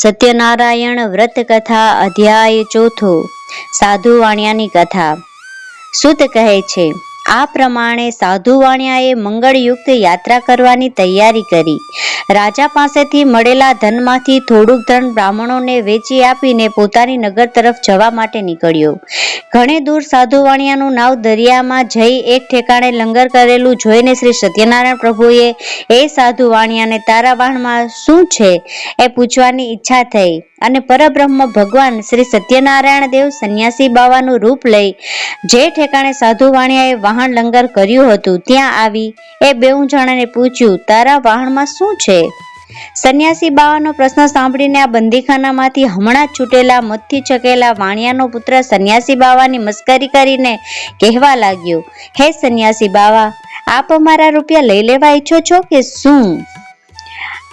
સત્યનારાયણ વ્રત કથા અધ્યાય ચોથો સાધુ વાણિયાની કથા. સુત કહે છે આ પ્રમાણે સાધુ વાણિયાએ મંગળયુક્ત યાત્રા કરવાની તૈયારી કરી. રાજા પાસેથી મળેલા ધનમાંથી થોડુંક ધન બ્રાહ્મણોને વેચી આપીને પોતાની નગર તરફ જવા માટે નીકળ્યો. ઘણે દૂર સાધુ વાણિયાનું નાવ દરિયામાં જઈ એક ઠેકાણે લંગર કરેલું જોઈને શ્રી સત્યનારાયણ પ્રભુએ એ સાધુ વાણિયાને તારા શું છે એ પૂછવાની ઈચ્છા થઈ અને પરબ્રહ્મ ભગવાન શ્રી સત્યનારાયણ દેવ સંન્યાસી બાવાનું રૂપ લઈ જે ઠેકાણે સાધુ વાણિયાએ લંગર કર્યું હતું, ત્યાં આવી એ બેઉ જણાને પૂછ્યું, તારા વાહનમાં શું છે? સંન્યાસી બાવાનો પ્રશ્ન સાંભળીને આ બંદીખાનામાંથી હમણાં છૂટેલા મતથી છકેલા વાણિયાનો પુત્ર સંન્યાસી બાવાની મસ્કરી કરીને કહેવા લાગ્યો, હે સંન્યાસી બાવા, આપ અમારા રૂપિયા લઈ લેવા ઈચ્છો છો કે શું?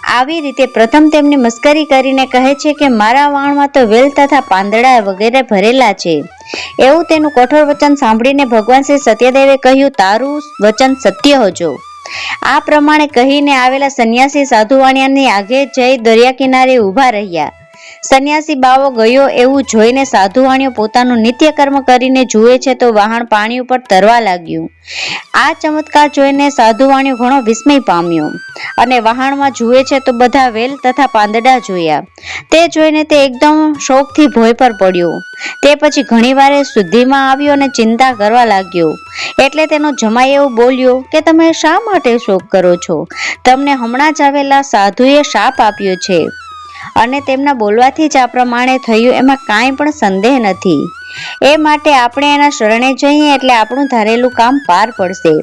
આવી રીતે પ્રથમ તેમની મસ્કરી કરીને કહે છે કે મારા વાણમાં તો વેલ તથા પાંદડા વગેરે ભરેલા છે. એવું તેનું કઠોર વચન સાંભળીને ભગવાન શ્રી સત્યદેવે કહ્યું, તારું વચન સત્ય હોજો. આ પ્રમાણે કહીને આવેલા સંન્યાસી સાધુવાણિયાની આગે જઈ દરિયા કિનારે ઊભા રહ્યા. સંન્યાસી બાવો ગયો એવું જોઈને સાધુવાણીઓ પોતાનું નિત્યકર્મ કરીને જુએ છે તો વાહણ પાણી ઉપર તરવા લાગ્યું. આ ચમત્કાર જોઈને સાધુવાણીઓ ઘણો વિસ્મય પામ્યો અને વહાણમાં જુએ છે તો બધા વેલ તથા પાંદડા જોયા. તે જોઈને તે એકદમ શોકથી ભોય પર પડ્યો. તે પછી ઘણીવારે શુદ્ધિમાં આવ્યો અને ચિંતા કરવા લાગ્યો. એટલે તેનો જમાઈ એવું બોલ્યો કે તમે શા માટે શોક કરો છો? તમને હમણાં જ આવેલા સાધુએ શાપ આપ્યો છે. અને તેમના બોલવાથી જ આ પ્રમાણે થયું, એમાં કાંઈ પણ સંદેહ નથી. એ માટે આપણે એના શરણે જઈએ એટલે આપણું ધારેલું કામ પાર પડશે.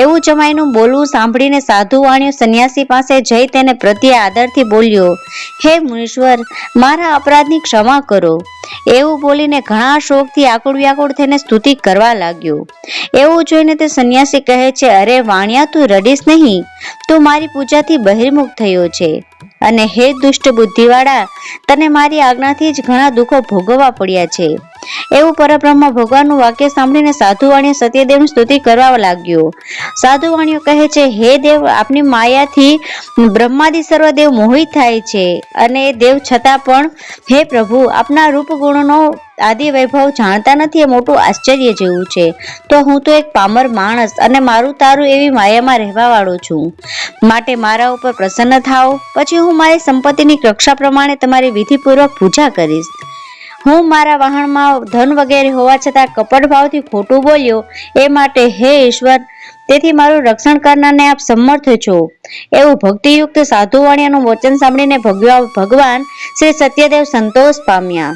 એવું જમાઈનું બોલવું સાંભળીને સાધુ વાણ્યો સંન્યાસી પાસે જઈ તેને પ્રત્યે આદરથી બોલ્યો, હે મુનીશ્વર, મારા અપરાધની ક્ષમા કરો. એવું બોલીને ઘણા શોકથી આકુળ વ્યાકુળ થઈને સ્તુતિ કરવા લાગ્યો. એવું જોઈને તે સંન્યાસી કહે છે, અરે વાણિયા, તું રડીશ નહીં. તું મારી પૂજાથી બહિર્મુખ થયો છે. અને હે દુષ્ટ બુદ્ધિવાળા તને મારી આજ્ઞાથી જ ઘણા દુઃખો ભોગવવા પડ્યા છે. એવું પરબ્રહ્મ ભગવાનનું વાક્ય સાંભળીને સાધુવાણીએ સત્યદેવની સ્તુતિ કરવા લાગ્યો. સાધુવાણીઓ કહે છે, હે દેવ, આપની માયાથી બ્રહ્માદિ સર્વદેવ મોહિત થાય છે અને દેવ છતાં પણ, હે પ્રભુ, આપના રૂપ ગુણોનો આદિ વૈભવ જાણતા નથી, એ મોટું આશ્ચર્ય જેવું છે. તો હું તો એક પામર માણસ અને મારું તારું એવી માયામાં રહેવા છું. માટે મારા ઉપર પ્રસન્ન થાઓ. પછી હું મારી સંપત્તિની કક્ષા પ્રમાણે તમારી વિધિપૂર્વક પૂજા કરીશ. હું મારા વાહણમાં ધન વગેરે હોવા છતાં કપટ ભાવથી ખોટું બોલ્યો, એ માટે હે ઈશ્વર, તેથી મારું રક્ષણ કરનારને આપ સમર્થ છો. એવું ભક્તિયુક્ત સાધુવાણિયાનું વચન સાંભળીને ભગવા- ભગવાન શ્રી સત્યદેવ સંતોષ પામ્યા.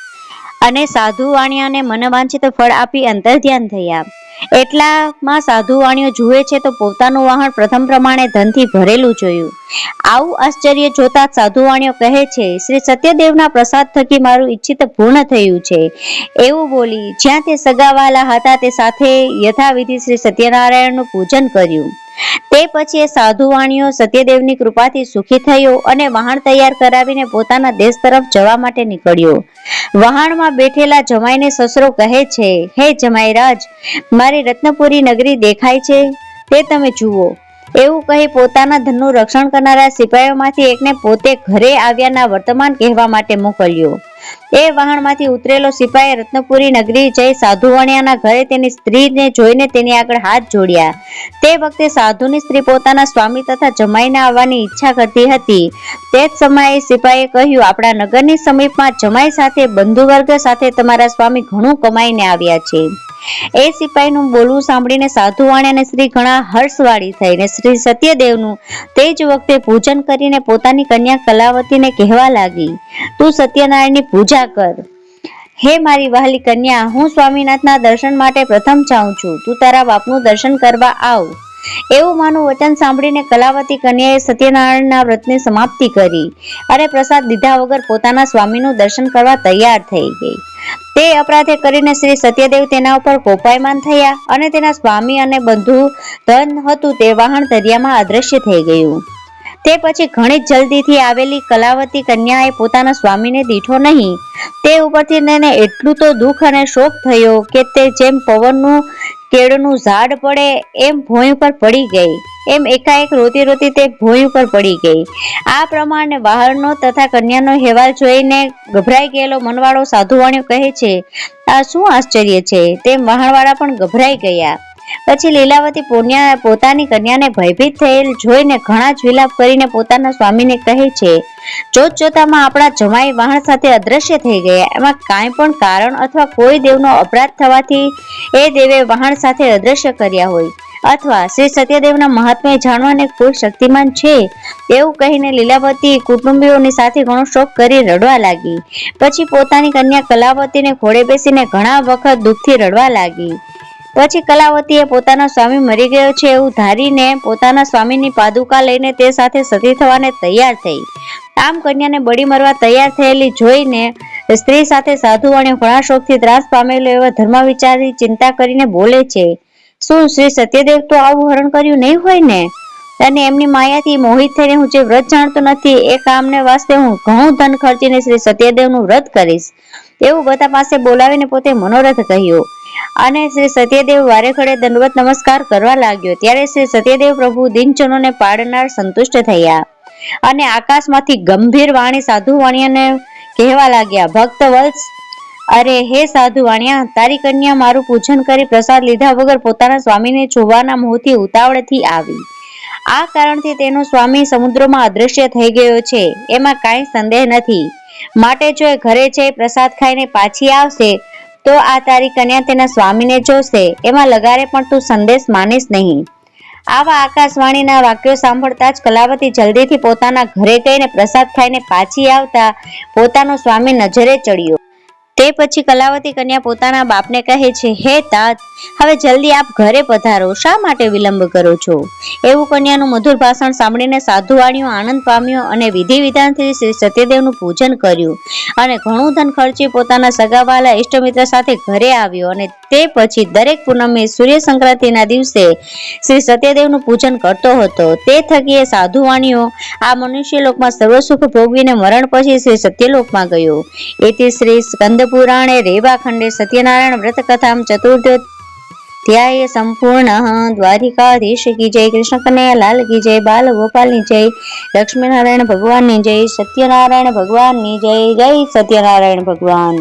અને સાધુ વાણિયાને મનવાંછિત ફળ આપી અંતર ધ્યાન થયા. એટલામાં સાધુ વાણીઓ જુએ છે તો પોતાનું વાહન પ્રથમ પ્રમાણે ધનથી ભરેલું જોયું. આવું આશ્ચર્ય જોતા સાધુ વાણીઓ કહે છે, શ્રી સત્યદેવના પ્રસાદ થકી મારું ઈચ્છિત પૂર્ણ થયું છે. એવું બોલી જ્યાં તે સગાવાલા હતા તે સાથે યથાવિધિ શ્રી સત્યનારાયણનું પૂજન કર્યું. તે પછી એ સાધુ સત્યદેવની કૃપાથી સુખી થયો અને વહાણ તૈયાર કરાવીને પોતાના દેશ તરફ જવા માટે નીકળ્યો. વહાણમાં બેઠેલા જમાઈને સસરો કહે છે, હે જમાઈરાજ, મારી રત્નપુરી નગરી દેખાય છે? તે તમે જુઓ. એવું કહી પોતાના ધનનું રક્ષણ કરનારા સિપાહીઓમાંથી એકને પોતે ઘરે આવ્યાના વર્તમાન કહેવા માટે મોકલ્યો. એ વાહણમાંથી ઉતરેલો સિપાહી રત્નપુરી નગરી જઈ સાધુ ઘરે તેની સ્ત્રીને જોઈને તેની આગળ હાથ જોડ્યા. તે વખતે સાધુની સ્ત્રી પોતાના સ્વામી તથા જમાઈને આવવાની ઈચ્છા કરતી હતી. તે જ સમયે સિપાહીએ કહ્યું, આપણા નગરની સમીપમાં જમાઈ સાથે બંધુ વર્ગ સાથે તમારા સ્વામી ઘણું કમાઈને આવ્યા છે. એ સિપાહીનું બોલવું સાંભળીને સાધુવાણી અને શ્રી ઘણા હર્ષવાળી થઈને શ્રી સત્યદેવનું તે જ વખતે પૂજન કરીને પોતાની કન્યા કલાવતીને કહેવા લાગી, તું સત્યનારાયણની પૂજા કર. હે મારી વહાલી કન્યા, હું સ્વામિનાથના દર્શન માટે પ્રથમ જાઉં છું. તું તારા બાપનું દર્શન કરવા આવ. એવું માનું વચન સાંભળીને કલાવતી કન્યાએ સત્યનારાયણના વ્રતની સમાપ્તિ કરી. અને પ્રસાદ લીધા વગર પોતાના સ્વામીનું દર્શન કરવા તૈયાર થઈ ગઈ. તે અપરાધે કરીને શ્રી સત્યદેવ તેના ઉપર કોપાયમાન થયા અને તેના સ્વામી અને બંધુ ધન હતું તે વાહન દરિયામાં અદ્રશ્ય થઈ ગયું. તે પછી ઘણી જ જલ્દીથી આવેલી કલાવતી કન્યાએ પોતાના સ્વામીને દીઠો નહીં. તે ઉપરથી તેને એટલું તો દુઃખ અને શોક થયો કે તે જેમ પવનનું, કેળનું ઝાડ પડે એમ ભોંય પર પડી ગઈ. એમ એકાએક રોતી રોતી તે ભોંય ઉપર પડી ગઈ. આ પ્રમાણે બહારનો તથા કન્યાનો હેવાલ જોઈને ગભરાઈ ગયેલો મનવાળો સાધુવાણીઓ કહે છે, આ શું આશ્ચર્ય છે? તેમ વહાણવાળા પણ ગભરાઈ ગયા. પછી લીલાવતી પોન્યા પોતાની કન્યાને ભયભીત થયેલ જોઈને ઘણા જ વિલાપ કરીને પોતાના સ્વામીને કહે છે જોત જોતામાં આપણા જમાઈ વાહન સાથે અદ્રશ્ય થઈ ગયા. એમાં કાંઈ પણ કારણ અથવા કોઈ દેવનો અપરાધ થવાથી એ દેવે વાહણ સાથે અદ્રશ્ય કર્યા હોય. અથવા શ્રી સત્યદેવના મહાત્મ્ય જાણવાને કોઈ શક્તિમાન છે. એવું કહીને લીલાવતી કુટુંબીઓની સાથે ઘણો શોક કરી રડવા લાગી. પછી પોતાની કન્યા કલાવતીને ઘોડે બેસીને ઘણા વખત દુઃખથી રડવા લાગી. પછી કલાવતીએ પોતાનો સ્વામી મરી ગયો છે એવું ધારીને પોતાના સ્વામીની પાદુકા લઈને તે સાથે સતી થવાને તૈયાર થઈ. આમ કન્યાને બળી મરવા તૈયાર થયેલી જોઈને સ્ત્રી સાથે સાધુ અને ઘણા શોકથી ત્રાસ પામેલો એવા ધર્મ વિચારી ચિંતા કરીને બોલે છે. શું શ્રી સત્યદેવ તો આવું હરણ કર્યું નહીં હોય ને? અને એમની માયાથી મોહિત થઈને હું જે વ્રત જાણતો નથી, એ કામને વાસ્તે હું ઘણું ધન ખર્ચીને શ્રી સત્યદેવનું વ્રત કરીશ. એવું બધા પાસે બોલાવીને પોતે મનોરથ કહ્યું. અને શ્રી સત્યદેવ વારે ઘડે દંડવત નમસ્કાર કરવા લાગ્યો. ત્યારે શ્રી સત્યદેવ પ્રભુ દિનચનોને પાડનાર સંતુષ્ટ થયા. અને આકાશમાંથી ગંભીર વાણી, સાધુ વાણિયાને કહેવા લાગ્યા. ભક્ત વત્સ અરે, હે સાધુ વાણિયા, તારી કન્યા મારું પૂજન કરી પ્રસાદ લીધા વગર પોતાના સ્વામીને જોવાના મોહથી ઉતાવળથી આવી. આ કારણથી તેનો સ્વામી સમુદ્રમાં અદૃશ્ય થઈ ગયો છે. એમાં કાંઈ સંદેહ નથી. માટે જો એ ઘરે જઈ પ્રસાદ ખાઈને પાછી આવશે, તો આ તારી કન્યા તેના સ્વામીને જોશે. એમાં લગારે પણ તું સંદેશ માનીશ નહીં. આવા આકાશવાણીના વાક્યો સાંભળતા જ કલાવતી જલ્દીથી પોતાના ઘરે ગઈને પ્રસાદ ખાઈને પાછી આવતા પોતાનો સ્વામી નજરે ચડ્યો. તે પછી કલાવતી કન્યા પોતાના બાપને કહે છે, હે તાત, હવે જલ્દી આપ ઘરે પધારો. શા માટે વિલંબ કરો છો? એવું કન્યાનું મધુર ભાષણ સાંભળીને સાધુવાણીઓ, આનંદ પામ્યો અને વિધિ વિધાનથી શ્રી સત્યદેવનું પૂજન કર્યું. અને ઘણું ધન ખર્ચી પોતાના સગાવાલા ઇષ્ટમિત્ર સાથે ઘરે આવ્યો અને તે પછી દરેક પૂનમે સૂર્ય સંક્રાંતિના દિવસે શ્રી સત્યદેવનું પૂજન કરતો હતો. તે થકી એ સાધુવાણીઓ આ મનુષ્ય લોકમાં સર્વ સુખ ભોગવીને મરણ પછી શ્રી સત્યલોકમાં ગયો. એથી શ્રી સ્કંદ પુરાણે રેવા ખંડે સત્યનારાયણ વ્રત કથામ ચતુર્થ ધ્યાય સંપૂર્ણ દ્વારિકાધીશ કી જય કૃષ્ણ કનૈયા લાલ કી જય બાલ ગોપાલની જય લક્ષ્મીનારાયણ ભગવાનની જય સત્યનારાયણ ભગવાનની જય જય સત્યનારાયણ ભગવાન